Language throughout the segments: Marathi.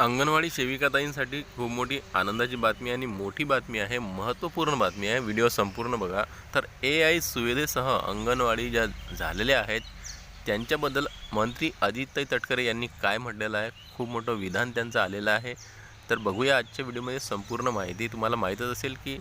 अंगणवाडी सेविकाताईंसाठी खूप मोठी आनंदाची बातमी आणि मोठी बातमी आहे महत्त्वपूर्ण बातमी आहे. व्हिडिओ संपूर्ण बघा. तर ए आय सुविधेसह अंगणवाडी ज्या झालेल्या आहेत त्यांच्याबद्दल मंत्री आदित्य तटकरे यांनी काय म्हटलेलं आहे? खूप मोठं विधान त्यांचं आलेलं आहे. तर बघूया आजच्या व्हिडिओमध्ये संपूर्ण माहिती. तुम्हाला माहीतच असेल की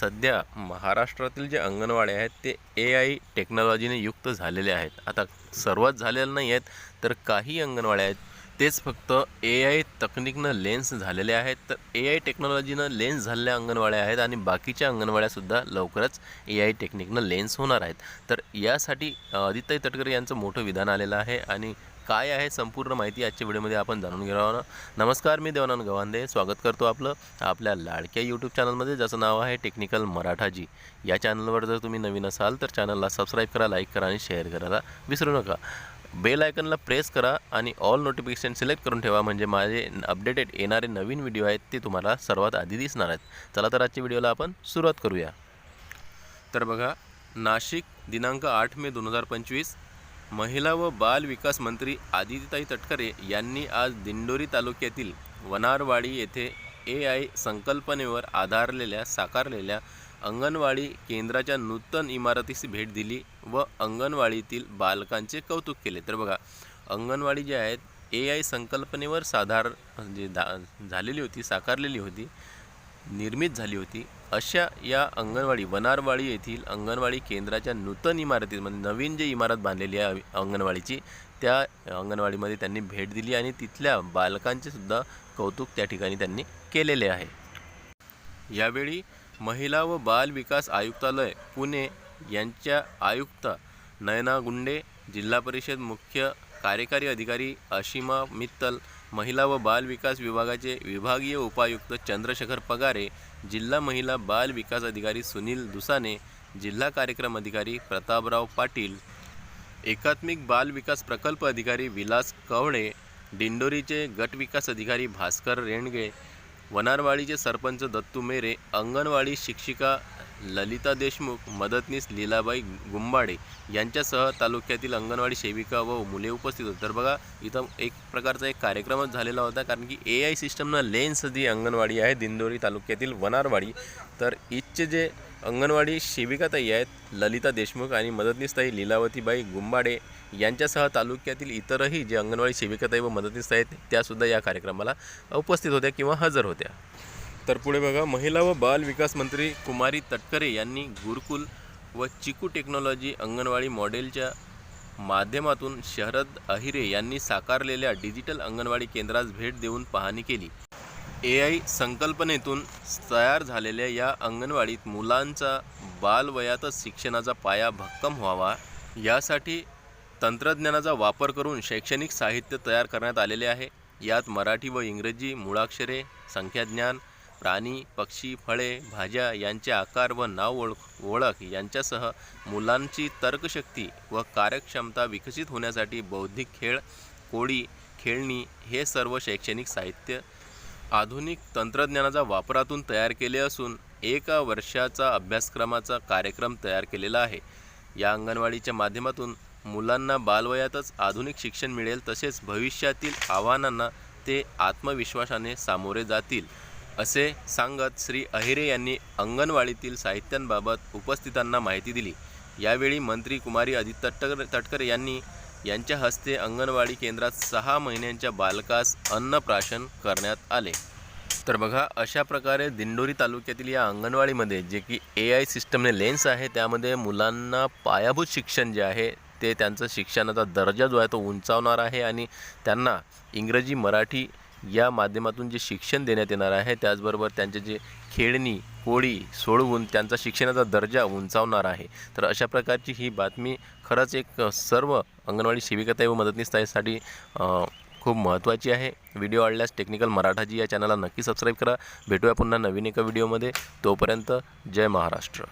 सध्या महाराष्ट्रातील जे अंगणवाड्या आहेत ते ए आय टेक्नॉलॉजीने युक्त झालेले आहेत. आता सर्वच झालेले नाही आहेत तर काही अंगणवाड्या आहेत तेच फक्त ए आय तकनिकनं लेन्स झालेले आहेत. तर ए आय टेक्नॉलॉजीनं लेन्स झालेल्या अंगणवाड्या आहेत आणि बाकीच्या अंगणवाड्यासुद्धा लवकरच ए आय टेक्निकनं लेन्स होणार आहेत. तर यासाठी आदित्य तटकरे यांचं मोठं विधान आलेलं आहे आणि काय आहे संपूर्ण माहिती आजच्या व्हिडिओमध्ये आपण जाणून घेणार आहोत. नमस्कार मी देवानंद गवांदे स्वागत करतो आपलं आपल्या लाडक्या यूट्यूब चॅनलमध्ये ज्याचं नाव आहे टेक्निकल मराठाजी. या चॅनलवर जर तुम्ही नवीन असाल तर चॅनलला सबस्क्राईब करा लाईक करा आणि शेअर करायला विसरू नका. बेल आयकनला प्रेस करा आणि ऑल नोटिफिकेशन सिलेक्ट करून ठेवा म्हणजे माझे अपडेटेड येणारे नवीन व्हिडिओ आहेत ते तुम्हाला सर्वात आधी दिसणार आहेत. चला तर आजच्या व्हिडिओला आपण सुरुवात करूया. तर बघा नाशिक दिनांक आठ मे दोन हजार पंचवीस महिला व बाल विकास मंत्री आदित्यताई तटकरे यांनी आज दिंडोरी तालुक्यातील वनारवाडी येथे ए आय संकल्पनेवर आधारलेल्या साकारलेल्या अंगणवाडी केंद्राच्या नूतन इमारतीस भेट दिली. व अंगणवाडीतील बालकांचे कौतुक केले. तर बघा अंगणवाडी जे आहेत ए आय संकल्पनेवर साधार म्हणजे धा झालेली होती साकारलेली होती निर्मित झाली होती. अशा या अंगणवाडी वनारवाडी येथील अंगणवाडी केंद्राच्या नूतन इमारतीत म्हणजे नवीन जे इमारत बांधलेली आहे अंगणवाडीची त्या अंगणवाडीमध्ये त्यांनी भेट दिली आणि तिथल्या बालकांचे सुद्धा कौतुक त्या ठिकाणी त्यांनी केलेले आहे. यावेळी महिला व बाल विकास आयुक्तालय पुणे यांच्या आयुक्त नयना गुंडे जिल्हा परिषद मुख्य कार्यकारी अधिकारी अशिमा मित्तल महिला व बाल विकास विभागाचे विभागीय उपायुक्त चंद्रशेखर पगारे जिल्हा महिला बाल विकास अधिकारी सुनील दुसाने जिल्हा कार्यक्रम अधिकारी प्रतापराव पाटील एकात्मिक बाल विकास प्रकल्प अधिकारी विलास कवडे दिंडोरीचे गट विकास अधिकारी भास्कर रेणगे वनारवाडीचे सरपंच दत्तू मेरे अंगणवाडी शिक्षिका ललिता देशमुख मदतनीस लीलाबाई गुंबाडे यांच्यासह तालुक्यातील अंगणवाडी सेविका व मुले उपस्थित होते. तर बघा इथं एक प्रकारचा एक कार्यक्रमच झालेला होता कारण की ए आय सिस्टमनं लेन्स जी अंगणवाडी आहे दिंदोरी तालुक्यातील वनारवाडी तर इथचे जे अंगणवाडी सेविकाताई आहेत ललिता देशमुख आणि मदतनीसताई लीलावतीबाई गुंबाडे यांच्यासह तालुक्यातील इतरही जे अंगणवाडी सेविकाताई व मदतनीस आहेत त्यासुद्धा या कार्यक्रमाला उपस्थित होत्या किंवा हजर होत्या. तर पुढे बघा महिला व बाल विकास मंत्री कुमारी तटकरे यांनी गुरुकुल व चिकू टेक्नॉलॉजी अंगणवाडी मॉडेलच्या माध्यमातून शरद अहिरे यांनी साकारलेल्या डिजिटल अंगणवाडी केंद्रास भेट देऊन पाहणी केली. ए आय संकल्पनेतून तयार झालेल्या या अंगणवाडीत मुलांचा बालवयातच शिक्षणाचा पाया भक्कम व्हावा यासाठी तंत्रज्ञानाचा वापर करून शैक्षणिक साहित्य तयार करण्यात आलेले आहे. यात मराठी व इंग्रजी मुळाक्षरे संख्याज्ञान प्राणी पक्षी फळे भाज्या यांचे आकार व नाव ओळख ओळख यांच्यासह मुलांची तर्कशक्ती व कार्यक्षमता विकसित होण्यासाठी बौद्धिक खेळ कोडी खेळणी हे सर्व शैक्षणिक साहित्य आधुनिक तंत्रज्ञानाचा वापरातून तयार केले असून एका वर्षाचा अभ्यासक्रमाचा कार्यक्रम तयार केलेला आहे. या अंगणवाडीच्या माध्यमातून मुलांना बालवयातच आधुनिक शिक्षण मिळेल तसेच भविष्यातील आव्हानांना ते आत्मविश्वासाने सामोरे जातील. असे सांगत श्री अहिरे यांनी अंगणवाडीतील साहित्यांबाबत उपस्थितांना माहिती दिली. यावेळी मंत्री कुमारी आदित्य तटकर तटकरे यांनी यांच्या हस्ते अंगणवाडी केंद्रात सहा महिन्यांच्या बालकास अन्नप्राशन करण्यात आले. तर बघा अशा प्रकारे दिंडोरी तालुक्यातील या अंगणवाडीमध्ये जे की ए आय सिस्टमने लेन्स आहे त्यामध्ये मुलांना पायाभूत शिक्षण जे आहे ते त्यांचं शिक्षणाचा दर्जा जो आहे तो उंचावणार आहे आणि त्यांना इंग्रजी मराठी या माध्यमातून जे शिक्षण देण्यात येणार आहे त्याचबरोबर त्यांचे जे खेळणी कोळी सोडवून त्यांचा शिक्षणाचा दर्जा उंचावणार आहे. तर अशा प्रकारची ही बातमी खरंच एक सर्व अंगणवाडी सेविकाताई व मदतनीसताईसाठी खूप महत्त्वाची आहे. व्हिडिओ आवडल्यास टेक्निकल मराठाजी या चॅनलला नक्की सबस्क्राईब करा. भेटूया पुन्हा नवीन एका व्हिडिओमध्ये. तोपर्यंत जय महाराष्ट्र.